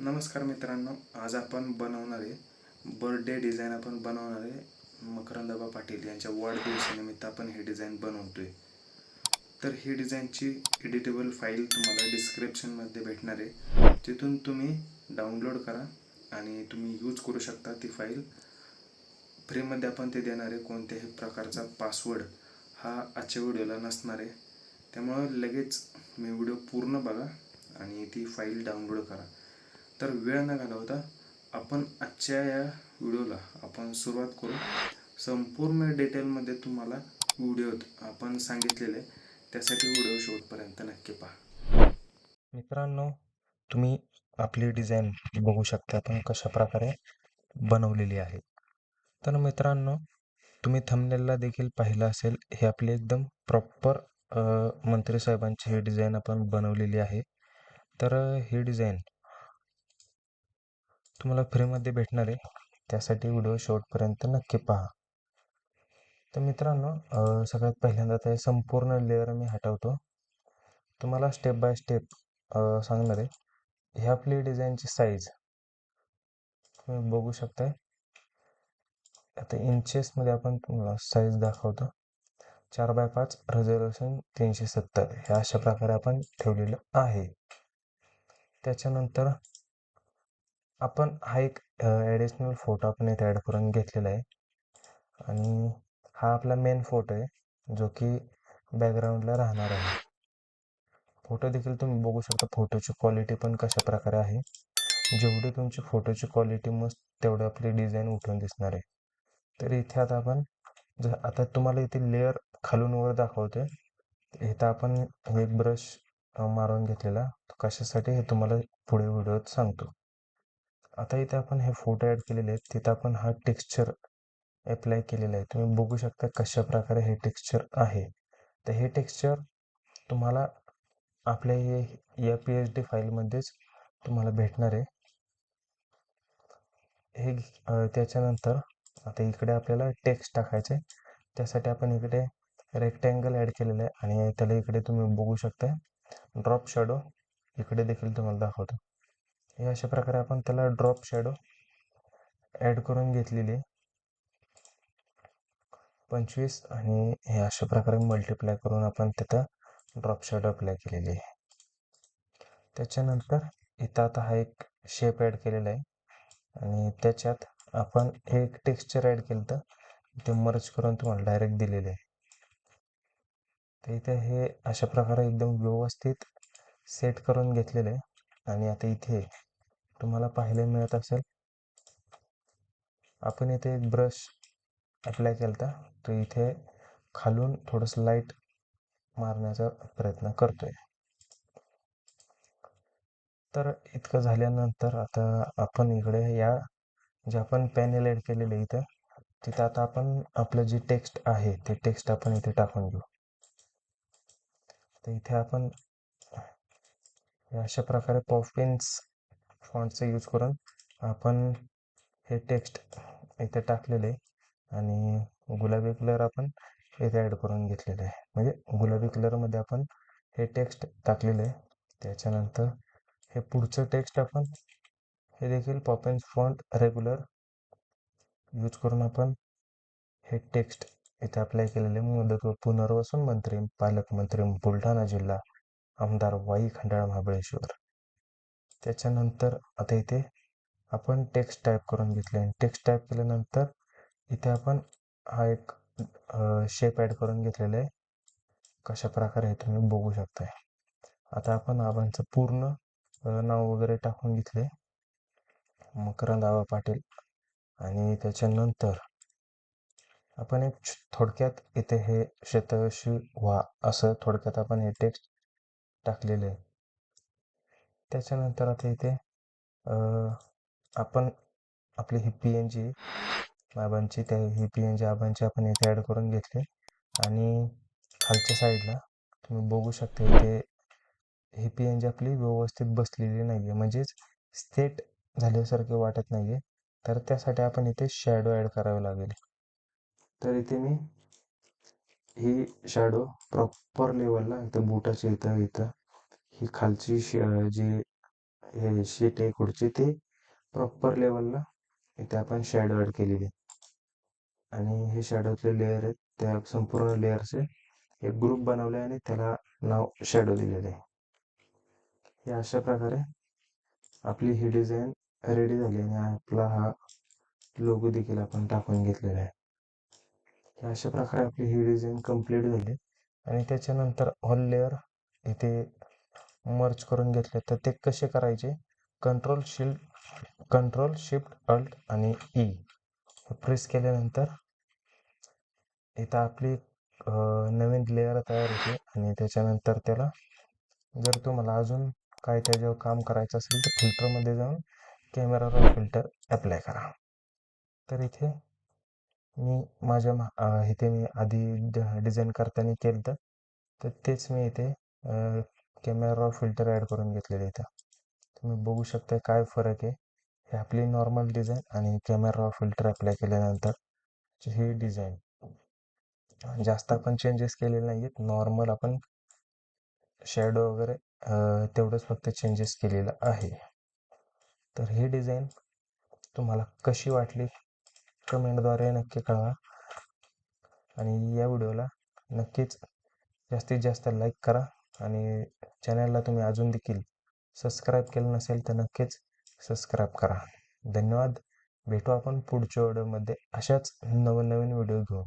नमस्कार मित्रांनो आज आपण बनवणार आहे बर्थडे डिझाईन आपण बनवणार आहे मकरंदाबा पाटील यांच्या वाढदिवसानिमित्त आपण हे डिझाईन बनवतोय. तर ही डिझाईनची एडिटेबल फाईल तुम्हाला डिस्क्रिप्शनमध्ये भेटणार आहे. तिथून तुम्ही डाउनलोड करा आणि तुम्ही यूज करू शकता ती फाईल. फ्रीमध्ये आपण ते देणार आहे कोणत्याही प्रकारचा पासवर्ड हा आजच्या व्हिडिओला नसणार आहे. त्यामुळं लगेच मी व्हिडिओ पूर्ण बघा आणि ती फाईल डाउनलोड करा. तर वेळ न घालवता आपण आजच्या या व्हिडिओला आपण सुरुवात करू. संपूर्ण डिटेलमध्ये तुम्हाला व्हिडिओत आपण सांगितलेले त्यासाठी व्हिडिओ शेवटपर्यंत नक्की पहा. मित्रांनो तुम्ही आपली डिझाईन बघू शकता आपण कशा प्रकारे बनवलेली आहे. तर मित्रांनो तुम्ही थंबनेलला देखील पाहिलं असेल हे आपली एकदम प्रॉपर मंत्री साहेबांची ही डिझाईन आपण बनवलेली आहे. तर ही डिझाईन तुम्हाला फ्रीमध्ये भेटणार आहे. त्यासाठी व्हिडिओ शेवटपर्यंत नक्की पहा. तर मित्रांनो सगळ्यात पहिल्यांदा ते संपूर्ण लेअर मी हटवतो. तुम्हाला स्टेप बाय स्टेप सांगणार आहे. ह्या आपली डिझाईनची साईज तुम्ही बघू शकताय. आता इंचेसमध्ये आपण तुम्हाला साईज दाखवतो. चार बाय पाच रिझर्वेशन तीनशे सत्तर. हे अशा प्रकारे आपण ठेवलेलं आहे. त्याच्यानंतर आपण हा एक ॲडिशनल फोटो आपण इथे ॲड करून घेतलेला आहे. आणि हा आपला मेन फोटो आहे जो की बॅकग्राऊंडला राहणार आहे. फोटो देखील तुम्ही बघू शकता फोटोची क्वालिटी पण कशा प्रकारे आहे. जेवढी तुमची फोटोची क्वालिटी मस्त तेवढी आपली डिझाईन उठून दिसणार आहे. तर इथे आता आपण जर आता तुम्हाला इथे लेअर खालून वर दाखवतोय इथं आपण एक ब्रश मारून घेतलेला कशासाठी हे तुम्हाला पुढे व्हिडिओत सांगतो. आता इथे आपण हे फोटो ॲड केलेले आहेत. तिथं आपण हा टेक्स्चर अप्लाय केलेला आहे. तुम्ही बघू शकता कशा प्रकारे हे टेक्स्चर आहे. तर हे टेक्स्चर तुम्हाला आपल्या हे या पी एच डी फाईलमध्येच तुम्हाला भेटणार आहे. हे त्याच्यानंतर आता इकडे आपल्याला टेक्स्ट टाकायचे त्यासाठी आपण इकडे रेक्टँगल ॲड केलेलं आहे. आणि त्याला इकडे तुम्ही बघू शकता. ड्रॉप शॅडो इकडे देखील तुम्हाला दाखवतो. हे अशा प्रकारे आपण त्याला ड्रॉप शॅडो ॲड करून घेतलेली आहे. पंचवीस आणि हे अशा प्रकारे मल्टिप्लाय करून आपण तिथं ड्रॉप शॅडो अप्लाय केलेली आहे. त्याच्यानंतर इथं आता हा एक शेप ॲड केलेला आहे. आणि त्याच्यात आपण हे एक टेक्स्चर ॲड केलं तर ते मर्ज करून तुम्हाला डायरेक्ट दिलेले आहे. तर इथे हे अशा प्रकारे एकदम व्यवस्थित सेट करून घेतलेलं आहे. आणि आता इथे तुम्हाला पाहायला मिळत असेल. आपण इथे एक ब्रश अप्लाय केला होता तो इथे खालून थोडंसं लाइट मारण्याचा प्रयत्न करतोय. तर इतकं झाल्यानंतर आता आपण इकडे या जे आपण पॅनेल ॲड केलेलं आहे इथं तिथं आता आपण आपलं जे टेक्स्ट आहे ते टेक्स्ट आपण इथे टाकून घेऊ. तर इथे आपण अशा प्रकारे पॉपिन्स फॉन्टचा यूज करून आपण हे टेक्स्ट इथे टाकलेले आहे आणि गुलाबी कलर आपण इथे ॲड करून घेतलेले आहे. म्हणजे गुलाबी कलरमध्ये आपण हे टेक्स्ट टाकलेले आहे. त्याच्यानंतर हे पुढचं टेक्स्ट आपण हे देखील पॉपेन्स फॉन्ट रेग्युलर यूज करून आपण हे टेक्स्ट इथे अप्लाय केलेले मुदत व पुनर्वसन मंत्री पालकमंत्री बुलढाणा जिल्हा आमदार वाई खंडाळा महाबळेश्वर. त्याच्यानंतर आता इथे आपण टेक्स्ट टाईप करून घेतले आणि टेक्स्ट टाईप केल्यानंतर इथे आपण हा एक शेप ॲड करून घेतलेला आहे. कशा प्रकारे हे तुम्ही बघू शकताय. आता आपण आबांचं पूर्ण नाव वगैरे टाकून घेतले मकरंद आबा पाटील आणि त्याच्यानंतर आपण एक थोडक्यात इथे हे शतशी व्हा असं थोडक्यात आपण हे टेक्स्ट टाकलेले आहे. त्याच्यानंतर आता इथे आपण आपली ही पी एन जी आबांची त्या ही पी एन जी आबांची आपण इथे ॲड करून घेतली. आणि खालच्या साईडला तुम्ही बघू शकता इथे ही पी एन जी आपली व्यवस्थित बसलेली नाही आहे म्हणजेच स्टेट झाल्यासारखे वाटत नाही आहे तर त्यासाठी आपण इथे शॅडो ॲड करावे लागेल. तर इथे मी ही शॅडो प्रॉपर लेवलला इथं बुटाच्या इथं इथं ही खालची शे जी हे शीट आहे खुर्ची ती प्रॉपर लेवलला इथे आपण शॅडो ॲड केलेली आहे. आणि हे शॅडोतले लेअर आहेत त्या संपूर्ण लेअरचे एक ग्रुप बनवले आणि त्याला नाव शॅडो दिलेले आहे. हे अशा प्रकारे आपली ही डिझाईन रेडी झाली आणि आपला हा लोगो देखील आपण टाकून घेतलेला आहे. हे अशा प्रकारे आपली ही डिझाईन कंप्लीट झाली आणि त्याच्यानंतर ऑल लेअर इथे मर्ज करून घेतले तर ते कसे करायचे? Control shield control shift alt आणि e. ई प्रेस केल्यानंतर इथं आपली नवीन लेअर तयार होते आणि त्याच्यानंतर त्याला जर तुम्हाला अजून काय त्याच्यावर काम करायचं असेल तर फिल्टरमध्ये जाऊन कॅमेरावर फिल्टर अप्लाय करा. तर इथे मी माझ्या इथे मी आधी डिझाईन करताना केलं तर तेच मी इथे कॅमेरावर फिल्टर ॲड करून घेतलेले इथं तुम्ही बघू शकता काय फरक आहे. हे आपली नॉर्मल डिझाईन आणि कॅमेरावर फिल्टर अप्लाय केल्यानंतर ही डिझाईन जास्त आपण चेंजेस केलेले नाही आहेत नॉर्मल आपण शॅडो वगैरे तेवढंच फक्त चेंजेस केलेलं आहे. तर ही डिझाईन तुम्हाला कशी वाटली? कमेंटद्वारे नक्की कळवा. आणि या व्हिडिओला नक्कीच जास्तीत जास्त लाईक करा. आणि चॅनलला तुम्ही अजून देखील सबस्क्राईब केलं नसेल तर नक्कीच सबस्क्राईब करा. धन्यवाद. भेटू आपण पुढच्या व्हिडिओमध्ये. अशाच नवनवीन व्हिडिओ घेऊन.